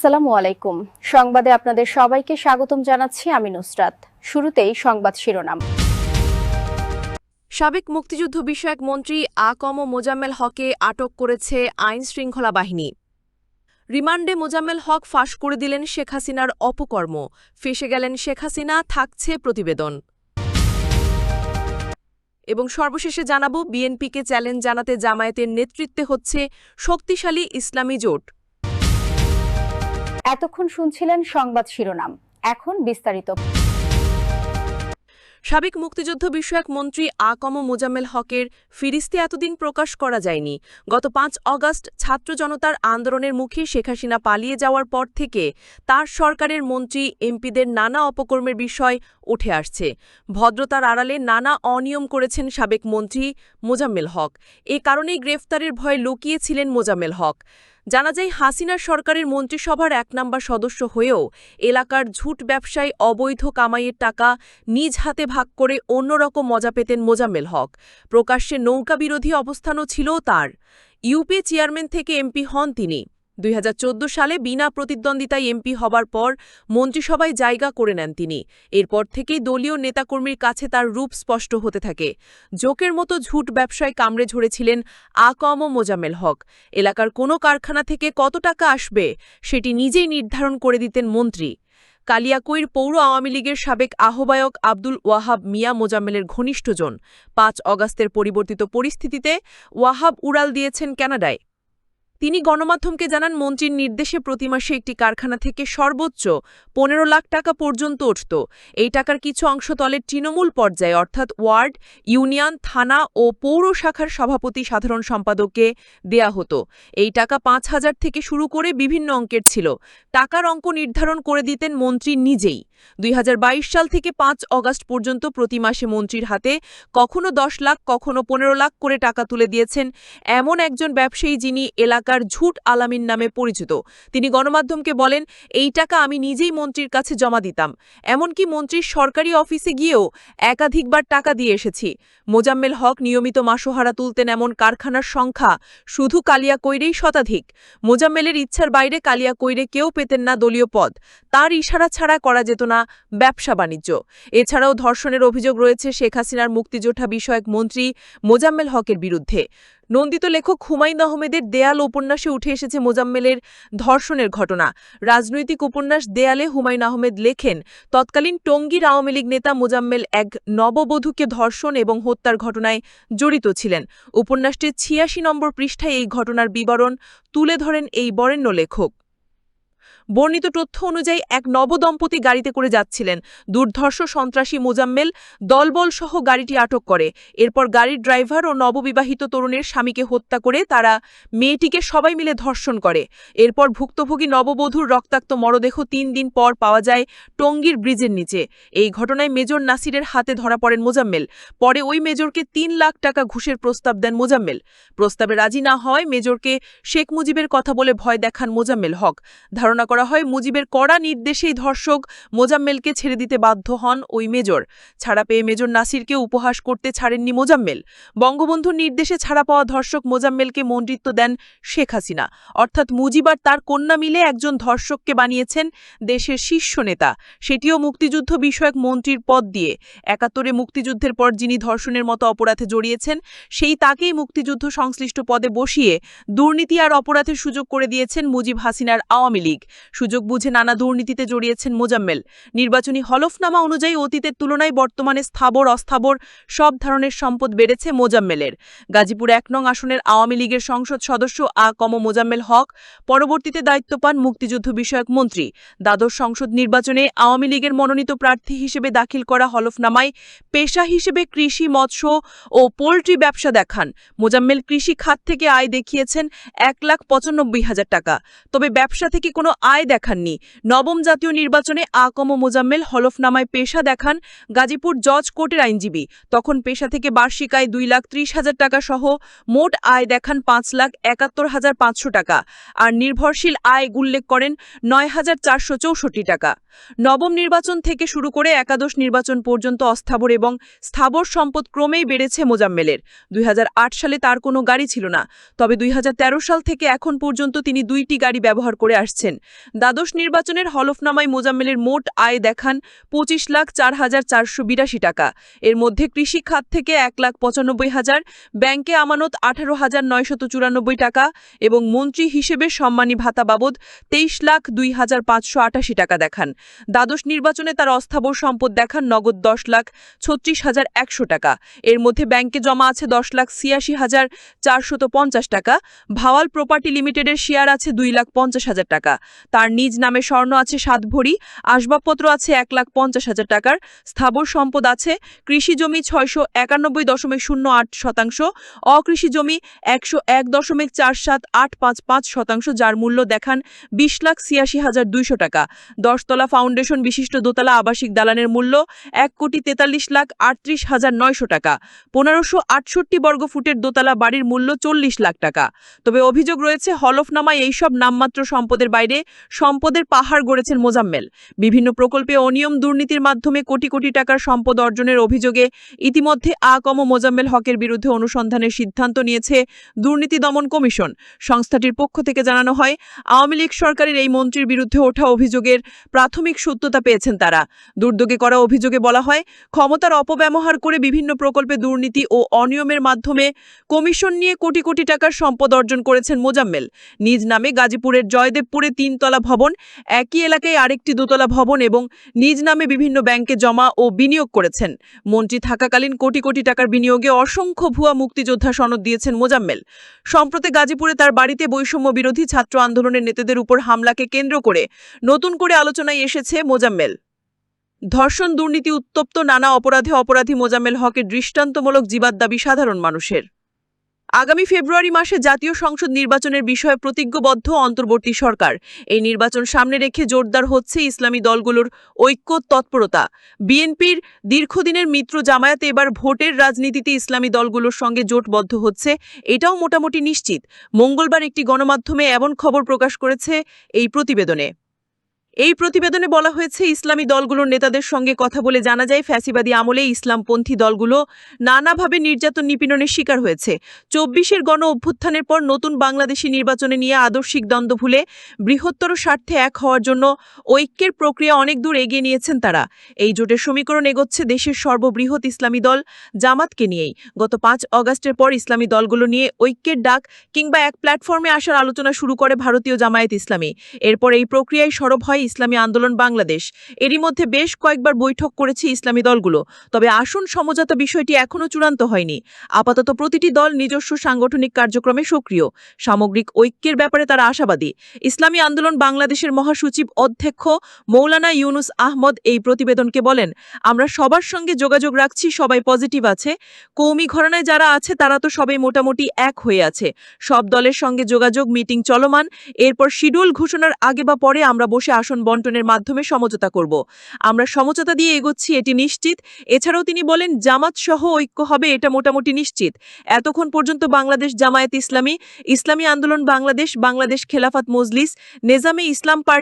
আসসালামু আলাইকুম। সংবাদে আপনাদের সবাইকে স্বাগতম জানাচ্ছি আমি নুসরাত। শুরুতেই সংবাদ শিরোনাম। সাবেক মুক্তিযুদ্ধ বিষয়ক মন্ত্রী আ কম মোজাম্মেল হকে আটক করেছে আইন শৃঙ্খলা বাহিনী। রিমান্ডে মোজাম্মেল হক ফাঁস করে দিলেন শেখ হাসিনার অপকর্ম। ফেসে গেলেন শেখ হাসিনা, থাকছে প্রতিবেদন। এবং সর্বশেষে জানাব, বিএনপিকে চ্যালেঞ্জ জানাতে জামায়াতের নেতৃত্বে হচ্ছে শক্তিশালী ইসলামী জোট। এতক্ষণ শুনছিলেন সংবাদ শিরোনাম। এখন বিস্তারিত। সাবেক মুক্তিযুদ্ধ বিষয়ক মন্ত্রী আ কম মোজাম্মেল হকের ফিরিস্তি এতদিন প্রকাশ করা যায়নি। গত পাঁচ অগাস্ট ছাত্র জনতার আন্দোলনের মুখে শেখ হাসিনা পালিয়ে যাওয়ার পর থেকে তার সরকারের মন্ত্রী এমপিদের নানা অপকর্মের বিষয় উঠে আসছে। ভদ্রতার আড়ালে নানা অনিয়ম করেছেন সাবেক মন্ত্রী মোজাম্মেল হক। এ কারণেই গ্রেফতারের ভয়ে লুকিয়েছিলেন মোজাম্মেল হক। জানা যায় হাসিনার সরকারের মন্ত্রিসভার এক নম্বর সদস্য হয়েও এলাকার ঝুট ব্যবসায় অবৈধ কামাইয়ের টাকা নিজ হাতে ভাগ করে অন্যরকম মজা পেতেন মোজাম্মেল হক। প্রকাশ্যে নৌকা বিরোধী অবস্থানও ছিল তার। ইউপি চেয়ারম্যান থেকে এমপি হন তিনি। দুই হাজার চোদ্দ সালে বিনা প্রতিদ্বন্দ্বিতায় এমপি হবার পর মন্ত্রিসভায় জায়গা করে নেন তিনি। এরপর থেকেই দলীয় নেতাকর্মীর কাছে তার রূপ স্পষ্ট হতে থাকে। জোকের মতো ঝুট ব্যবসায় কামড়ে ঝরেছিলেন আকম মোজামেল হক। এলাকার কোনো কারখানা থেকে কত টাকা আসবে সেটি নিজেই নির্ধারণ করে দিতেন মন্ত্রী। কালিয়াকৈর পৌর আওয়ামী লীগের সাবেক আহ্বায়ক আব্দুল ওয়াহাব মিয়া মোজাম্মেলের ঘনিষ্ঠজন। পাঁচ অগাস্টের পরিবর্তিত পরিস্থিতিতে ওয়াহাব উড়াল দিয়েছেন ক্যানাডায়। তিনি গণমাধ্যমকে জানান, মন্ত্রীর নির্দেশে প্রতি মাসে একটি কারখানা থেকে সর্বোচ্চ পনেরো লাখ টাকা পর্যন্ত উঠত। এই টাকার কিছু অংশ তলের তৃণমূল পর্যায়ে, অর্থাৎ ওয়ার্ড, ইউনিয়ন, থানা ও পৌর শাখার সভাপতি সাধারণ সম্পাদককে দেয়া হতো। এই টাকা পাঁচ হাজার থেকে শুরু করে বিভিন্ন অঙ্কের ছিল। টাকার অঙ্ক নির্ধারণ করে দিতেন মন্ত্রী নিজেই। দুই হাজার বাইশ সাল থেকে পাঁচ অগাস্ট পর্যন্ত প্রতি মাসে মন্ত্রীর হাতে কখনো দশ লাখ, কখনো পনেরো লাখ করে টাকা তুলে দিয়েছেন এমন একজন ব্যবসায়ী যিনি এলাকার ঝুট আলামিন নামে পরিচিত। তিনি গণমাধ্যমকে বলেন, এই টাকা আমি নিজেই মন্ত্রীর কাছে জমা দিতাম। এমনকি মন্ত্রীর সরকারি অফিসে গিয়েও একাধিকবার টাকা দিয়ে এসেছি। মোজাম্মেল হক নিয়মিত মাসোহারা তুলতেন এমন কারখানার সংখ্যা শুধু কালিয়া কৈরেই শতাধিক। মোজাম্মেলের ইচ্ছার বাইরে কালিয়া কৈরে কেউ পেতেন না দলীয় পদ। তার ইশারা ছাড়া করা যেত না ব্যবসা বাণিজ্য। এছাড়াও ধর্ষণের অভিযোগ রয়েছে শেখ হাসিনার মুক্তিযোদ্ধা বিষয়ক মন্ত্রী মোজাম্মেল হকের বিরুদ্ধে। নন্দিত লেখক হুমায়ুন আহমেদের দেয়াল উপন্যাসে উঠে এসেছে মোজাম্মেলের ধর্ষণের ঘটনা। রাজনৈতিক উপন্যাস দেয়ালে হুমায়ুন আহমেদ লেখেন, তৎকালীন টঙ্গীর আওয়ামী লীগ নেতা মোজাম্মেল এক নববধূকে ধর্ষণ এবং হত্যার ঘটনায় জড়িত ছিলেন। উপন্যাসটির ছিয়াশি নম্বর পৃষ্ঠায় এই ঘটনার বিবরণ তুলে ধরেন এই বরেণ্য লেখক। বর্ণিত তথ্য অনুযায়ী এক নবদম্পতি গাড়িতে করে যাচ্ছিলেন। দুর্ধর্ষ সন্ত্রাসী মোজাম্মেল দলবল সহ গাড়িটি আটক করে। এরপর গাড়ির ড্রাইভার ও নববিবাহিত তরুণের স্বামীকে হত্যা করে তারা মেয়েটিকে সবাই মিলে ধর্ষণ করে। এরপর ভুক্তভোগী নববধূর রক্তাক্ত মরদেহ তিন দিন পর পাওয়া যায় টঙ্গীর ব্রিজের নিচে। এই ঘটনায় মেজর নাসিরের হাতে ধরা পড়েন মোজাম্মেল। পরে ওই মেজরকে তিন লাখ টাকা ঘুষের প্রস্তাব দেন মোজাম্মেল। প্রস্তাবে রাজি না হওয়ায় মেজরকে শেখ মুজিবের কথা বলে ভয় দেখান মোজাম্মেল হক। ধারণা হয়। মুজিবের কড়া নির্দেশেই ধর্ষক মোজাম্মেলকে ছেড়ে দিতে বাধ্য হন ওই মেজর। ছাড়া পেয়ে মেজর নাসিরকে উপহাস করতে ছাড়েননি মোজাম্মেল। বঙ্গবন্ধুর নির্দেশে ছাড়া পাওয়া ধর্ষক মোজাম্মেলকে মন্ত্রিত্ব দেন শেখ হাসিনা। অর্থাৎ মুজিব আর তার কন্যা মিলে একজন ধর্ষককে বানিয়েছেন দেশের শীর্ষ নেতা। সেটিও মুক্তিযুদ্ধ বিষয়ক মন্ত্রীর পদ দিয়ে। একাত্তরে মুক্তিযুদ্ধের পর যিনি ধর্ষণের মতো অপরাধে জড়িয়েছেন, সেই তাকেই মুক্তিযুদ্ধ সংশ্লিষ্ট পদে বসিয়ে দুর্নীতি আর অপরাধের সুযোগ করে দিয়েছেন মুজিব হাসিনার আওয়ামী লীগ। সুযোগ বুঝে নানা দুর্নীতিতে জড়িয়েছেন মোজাম্মেল। নির্বাচনী হলফনামা অনুযায়ী অতীতের তুলনায় বর্তমানে স্থাবর, অস্থাবর সব ধরনের সম্পদ বেড়েছে মোজাম্মেলের। গাজীপুর এক নং আসনের আওয়ামী লীগের সংসদ সদস্য আ. কম. মোজাম্মেল হক, পরবর্তীতে দায়িত্ব পান মুক্তিযুদ্ধ বিষয়ক মন্ত্রী। দ্বাদশ সংসদ নির্বাচনে আওয়ামী লীগের মনোনীত প্রার্থী হিসেবে দাখিল করা হলফনামায় পেশা হিসেবে কৃষি, মৎস্য ও পোল্ট্রি ব্যবসা দেখান। মোজাম্মেল কৃষি খাত থেকে আয় দেখিয়েছেন এক লাখ পঁচানব্বই হাজার টাকা। তবে ব্যবসা থেকে কোনো আয় দেখাননি। নবম জাতীয় নির্বাচনে আকম মোজাম্মেল হলফনামায় পেশা দেখান গাজীপুর জজ কোর্টের আইনজীবী। তখন পেশা থেকে বার্ষিক আয় দুই লাখ ত্রিশ হাজার টাকা সহ মোট আয় দেখান পাঁচ লাখ একাত্তর হাজার পাঁচশো টাকা। আর নির্ভরশীল আয় উল্লেখ করেন নয় হাজার চারশো চৌষট্টি টাকা। নবম নির্বাচন থেকে শুরু করে একাদশ নির্বাচন পর্যন্ত অস্থাবর এবং স্থাবর সম্পদ ক্রমেই বেড়েছে মোজাম্মেলের। দুই হাজার আট সালে তার কোনো গাড়ি ছিল না, তবে দুই হাজার তেরো সাল থেকে এখন পর্যন্ত তিনি দুইটি গাড়ি ব্যবহার করে আসছেন। দ্বাদশ নির্বাচনের হলফনামায় মোজাম্মেলের মোট আয় দেখান পঁচিশ লাখ চার হাজার চারশো বিরাশি টাকা। এর মধ্যে কৃষি খাত থেকে এক লাখ পঁচানব্বই হাজার, ব্যাংকে আমানত আঠারো হাজার নয়শত চুরানব্বই টাকা এবং মন্ত্রী হিসেবে সম্মানী ভাতা বাবদ তেইশ লাখ দুই হাজার পাঁচশো আটাশি টাকা দেখান। দ্বাদশ নির্বাচনে তার অস্থাবর সম্পদ দেখান নগদ দশ লাখ ছত্রিশ হাজার একশো টাকা। এর মধ্যে ব্যাংকে জমা আছে দশ লাখ ছিয়াশি হাজার চারশত পঞ্চাশ টাকা। ভাওয়াল প্রপার্টি লিমিটেডের শেয়ার আছে দুই লাখ পঞ্চাশ হাজার টাকা। তার নিজ নামে স্বর্ণ আছে সাত ভরি, আসবাবপত্র আছে এক লাখ পঞ্চাশ হাজার টাকার। স্থাবর সম্পদ আছে কৃষি জমি ছয়শো একানব্বই দশমিক শূন্য আট শতাংশ, অকৃষি জমি একশো এক দশমিক চার সাত আট পাঁচ পাঁচ শতাংশ, যার মূল্য দেখান বিশ লাখ ছিয়াশি হাজার দুইশো টাকা। দশতলা ফাউন্ডেশন বিশিষ্ট দোতলা আবাসিক দালানের মূল্য এক কোটি তেতাল্লিশ লাখ আটত্রিশ হাজার নয়শো টাকা। পনেরোশো আটষট্টি বর্গ ফুটের দোতলা বাড়ির মূল্য চল্লিশ লাখ টাকা। তবে অভিযোগ রয়েছে, হলফনামায় এইসব নামমাত্র সম্পদের বাইরে সম্পদের পাহাড় গড়েছেন মোজাম্মেল। বিভিন্ন প্রকল্পে অনিয়ম দুর্নীতির মাধ্যমে কোটি কোটি টাকার সম্পদ অর্জনের অভিযোগে ইতিমধ্যে আকম মোজাম্মেল হকের বিরুদ্ধে অনুসন্ধানের সিদ্ধান্ত নিয়েছে দুর্নীতি দমন কমিশন। সংস্থাটির পক্ষ থেকে জানানো হয়, আওয়ামী লীগ সরকারের এই মন্ত্রীর বিরুদ্ধে ওঠা অভিযোগের প্রাথমিক সত্যতা পেয়েছেন তারা। দুর্যোগে করা অভিযোগে বলা হয়, ক্ষমতার অপব্যবহার করে বিভিন্ন প্রকল্পে দুর্নীতি ও অনিয়মের মাধ্যমে কমিশন নিয়ে কোটি কোটি টাকার সম্পদ অর্জন করেছেন মোজাম্মেল। নিজ নামে গাজীপুরের জয়দেবপুরে তিনতলা ভবন, একই এলাকায় আরেকটি দোতলা ভবন এবং নিজ নামে বিভিন্ন ব্যাংকে জমা ও বিনিয়োগ করেছেন। মন্ত্রী থাকাকালীন কোটি কোটি টাকার বিনিয়োগে অসংখ্য ভুয়া মুক্তিযোদ্ধা সনদ দিয়েছেন মোজাম্মেল। সম্প্রতি গাজীপুরে তার বাড়িতে বৈষম্য বিরোধী ছাত্র আন্দোলনের নেতাদের উপর হামলাকে কেন্দ্র করে নতুন করে আলোচনায় এসেছে মোজাম্মেল। ধর্ষণ দুর্নীতি উত্তপ্ত নানা অপরাধে অপরাধী মোজাম্মেল হকের দৃষ্টান্তমূলক জীবাদ দাবি সাধারণ মানুষের। আগামী ফেব্রুয়ারি মাসে জাতীয় সংসদ নির্বাচনের বিষয়ে প্রতিজ্ঞবদ্ধ অন্তর্বর্তী সরকার। এই নির্বাচন সামনে রেখে জোরদার হচ্ছে ইসলামী দলগুলোর ঐক্য তৎপরতা। বিএনপির দীর্ঘদিনের মিত্র জামায়াতে এবার ভোটের রাজনীতিতে ইসলামী দলগুলোর সঙ্গে জোটবদ্ধ হচ্ছে, এটাও মোটামুটি নিশ্চিত। মঙ্গলবার একটি গণমাধ্যমে এমন খবর প্রকাশ করেছে এই প্রতিবেদনে। এই প্রতিবেদনে বলা হয়েছে, ইসলামী দলগুলোর নেতাদের সঙ্গে কথা বলে জানা যায়, ফ্যাসিবাদী আমলে ইসলামপন্থী দলগুলো নানাভাবে নির্যাতন নিপীড়নের শিকার হয়েছে। চব্বিশের গণ অভ্যুত্থানের পর নতুন বাংলাদেশি নির্বাচনে নিয়ে আদর্শিক দ্বন্দ্ব ভুলে বৃহত্তর স্বার্থে এক হওয়ার জন্য ঐক্যের প্রক্রিয়া অনেক দূর এগিয়ে নিয়েছেন তারা। এই জোটের সমীকরণ এগোচ্ছে দেশের সর্ববৃহৎ ইসলামী দল জামাতকে নিয়েই। গত পাঁচ অগাস্টের পর ইসলামী দলগুলো নিয়ে ঐক্যের ডাক কিংবা এক প্ল্যাটফর্মে আসার আলোচনা শুরু করে ভারতীয় জামায়াত ইসলামী। এরপর এই প্রক্রিয়ায় সরব হয় ইসলামী আন্দোলন বাংলাদেশ। এরই মধ্যে বেশ কয়েকবার বৈঠক করেছে ইসলামী দলগুলো। তবে আসন সমঝোতা বিষয়টি এখনও চূড়ান্ত হয়নি। আপাতত প্রতিটি দল নিজস্ব সাংগঠনিক কার্যক্রমে সক্রিয়। সামগ্রিক ঐক্যের ব্যাপারে তারা আশাবাদী। ইসলামী আন্দোলন বাংলাদেশের মহাসচিব অধ্যক্ষ মৌলানা ইউনুস আহমদ এই প্রতিবেদনকে বলেন, আমরা সবার সঙ্গে যোগাযোগ রাখছি, সবাই পজিটিভ আছে। কৌমি ঘরানায় যারা আছে, তারা তো সবাই মোটামুটি এক হয়ে আছে। সব দলের সঙ্গে যোগাযোগ, মিটিং চলমান। এরপর শিডিউল ঘোষণার আগে বা পরে আমরা বসে আসন বন্টনের মাধ্যমে সমঝোতা করব। আমরা সমঝোতা দিয়ে এগোচ্ছি, এটি নিশ্চিত। এছাড়াও তিনি বলেন, জামাত সহ ঐক্য হবে, এটা মোটামুটি নিশ্চিত। এতক্ষণ পর্যন্ত বাংলাদেশ জামায়াত ইসলামী ইসলামী আন্দোলন বাংলাদেশ বাংলাদেশ খেলাফত মজলিস, নেজামে ইসলাম পার্টি